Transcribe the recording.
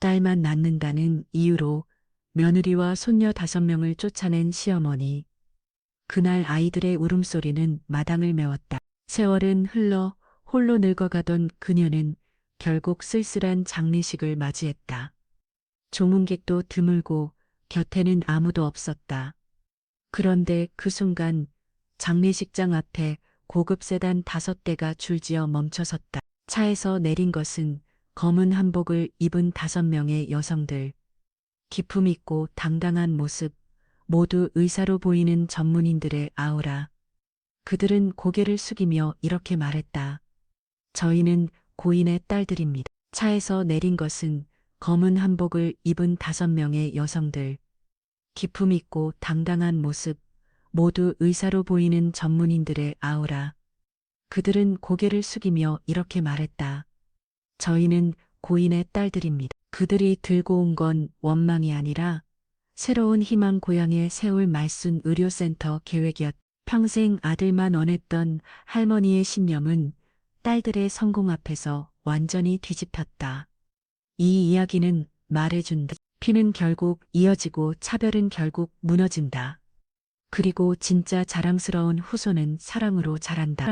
딸만 낳는다는 이유로 며느리와 손녀 다섯 명을 쫓아낸 시어머니. 그날 아이들의 울음소리는 마당을 메웠다. 세월은 흘러 홀로 늙어가던 그녀는 결국 쓸쓸한 장례식을 맞이했다. 조문객도 드물고 곁에는 아무도 없었다. 그런데 그 순간 장례식장 앞에 고급 세단 다섯 대가 줄지어 멈춰섰다. 차에서 내린 것은 검은 한복을 입은 다섯 명의 여성들. 기품 있고 당당한 모습, 모두 의사로 보이는 전문인들의 아우라. 그들은 고개를 숙이며 이렇게 말했다. 저희는 고인의 딸들입니다. 차에서 내린 것은 검은 한복을 입은 다섯 명의 여성들. 기품 있고 당당한 모습, 모두 의사로 보이는 전문인들의 아우라. 그들은 고개를 숙이며 이렇게 말했다. 저희는 고인의 딸들입니다. 그들이 들고 온 건 원망이 아니라 새로운 희망 고향에 세울 말순 의료센터 계획이었. 평생 아들만 원했던 할머니의 신념은 딸들의 성공 앞에서 완전히 뒤집혔다. 이 이야기는 말해준다. 피는 결국 이어지고 차별은 결국 무너진다. 그리고 진짜 자랑스러운 후손은 사랑으로 자란다.